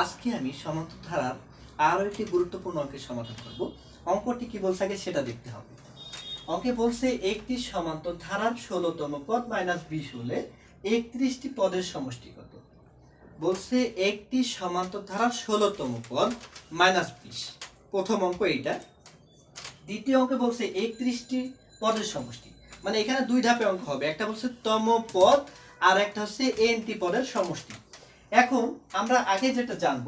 আজকে আমি সমান্তর ধারার আরও একটি গুরুত্বপূর্ণ অঙ্কের সমাধান করব। অঙ্কটি কি বলছে আগে সেটা দেখতে হবে। অঙ্কে বলছে একটি সমান্তর ধারার ষোলোতম পদ মাইনাস বিশ হলে একত্রিশটি পদের সমষ্টি কত? বলছে একটি সমান্তর ধারার ষোলোতম পদ মাইনাস বিশ। প্রথম অঙ্ক এইটা। দ্বিতীয় অঙ্কে বলছে একত্রিশটি পদের সমষ্টি। মানে এখানে দুই ধাপে অঙ্ক হবে। একটা বলছে তম পদ আর একটা হচ্ছে এনটি পদের সমষ্টি। এখন আমরা আগে যেটা জানব,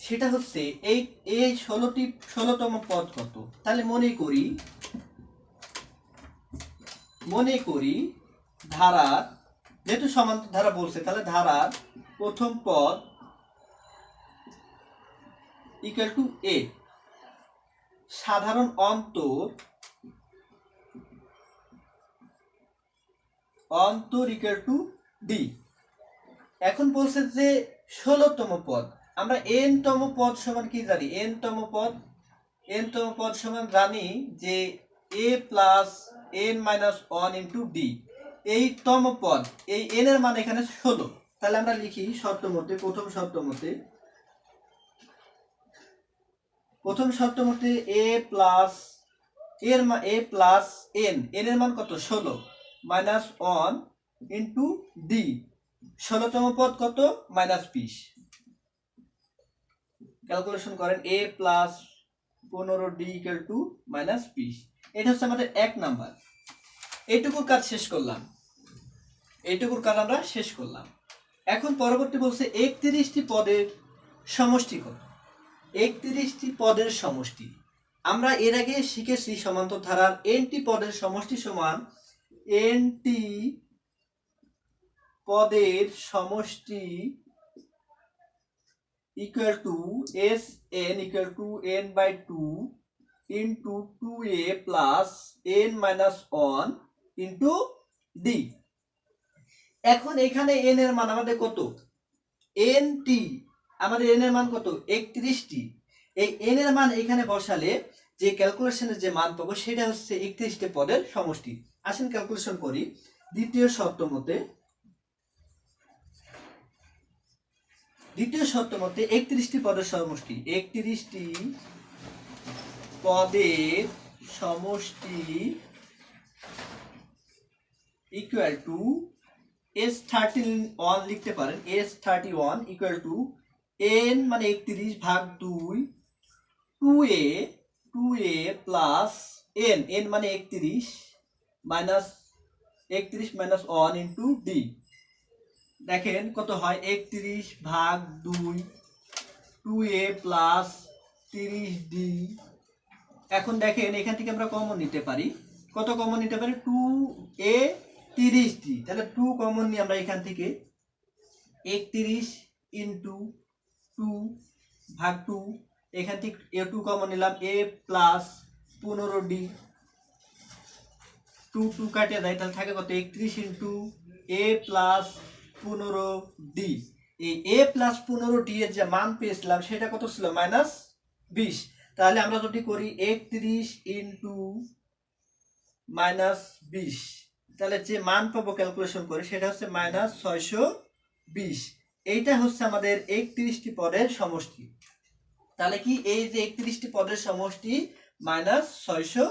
সেটা হচ্ছে এই এই ষোলোটি, ষোলোতম পদ কত? তাহলে মনে করি মনে করি ধারার যেহেতু সমান্তর ধারা বলছে, তাহলে ধারার প্রথম পদ ইকুয়াল টু এ সাধারণ অন্তর অন্তর ইকুয়াল টু ডি এখন বলছে যে ষোলোতম পদ। আমরা এন তম পদ সমান কি জানি? এন তম পদ এন তম পদ সমান জানি যে a plus n minus one into d এই তম পদ, এই এন এর মান এখানে ষোলো। তাহলে আমরা লিখি শর্ত মতে প্রথম শর্ত মতে প্রথম শর্ত মতে এ প্লাস এর এ প্লাস এন এন এর মান কত? ষোলো। মাইনাস ওয়ান ইন্টু ডি ষোলোতম পদ কত? মাইনাস বিশ। ক্যালকুলেশন করেন এ প্লাস পনেরো ডি ইকুয়াল টু মাইনাস বিশ। এটা হচ্ছে আমাদের এক নাম্বার। এইটুকুর কাজ শেষ করলাম। এইটুকুর কাজ আমরা শেষ করলাম। এখন পরবর্তী বলছে একত্রিশটি পদের সমষ্টি কত? একত্রিশটি পদের সমষ্টি। আমরা এর আগে শিখেছি সমান্তর ধারার এনটি পদের সমষ্টি সমান এনটি পদের সমষ্টি equal to S n equal to n by two into two a plus n minus one into d এখন এখানে এন এর মান আমাদের কত? এন টি আমাদের এন এর মান কত? একত্রিশটি এই এন এর মান এখানে বসালে যে ক্যালকুলেশনের যে মান পাবো সেটা হচ্ছে একত্রিশটি পদের সমষ্টি। আসেন ক্যালকুলেশন করি। দ্বিতীয় শর্ত মতে দ্বিতীয় শর্ত মতে একত্রিশটি পদের সমষ্টি। একত্রিশটি পদের সমষ্টি equal to S thirty one লিখতে পারেন। S thirty one equal to n মানে একত্রিশ ভাগ দুই two a two a plus n n মানে একত্রিশ মাইনাস একত্রিশ মাইনাস ওয়ান ইন্টু ডি দেখেন কত হয়? একত্রিশ ভাগ দুই টু এ প্লাস তিরিশ ডি এখন দেখেন, এখান থেকে আমরা কমন নিতে পারি। কত কমন নিতে পারি? টু এ তিরিশ ডি তাহলে টু কমন নিই আমরা এখান থেকে একত্রিশ ইন্টু টু ভাগ টু এখান থেকে এ টু কমন নিলাম। এ প্লাস পনেরো ডি টু টু কাটে দেয়, তাহলে থাকে কত? একত্রিশ ইন্টু এ প্লাস পনেরো ডি। এই এ প্লাস পনেরো ডি এর যে মান পেয়েছিলাম, সেটা কত ছিল? মাইনাস বিশ। তাহলে আমরা যদি করি একত্রিশ ইন্টু মাইনাস বিশ, তাহলে যে মান পাবো ক্যালকুলেশন করে, সেটা হচ্ছে মাইনাস ছয়শো বিশ। এইটা হচ্ছে আমাদের একত্রিশটি পদের সমষ্টি। তাহলে কি এই যে একত্রিশটি পদের সমষ্টি মাইনাস ছয়শো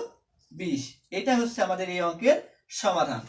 বিশ, এটা হচ্ছে আমাদের এই অঙ্কের সমাধান।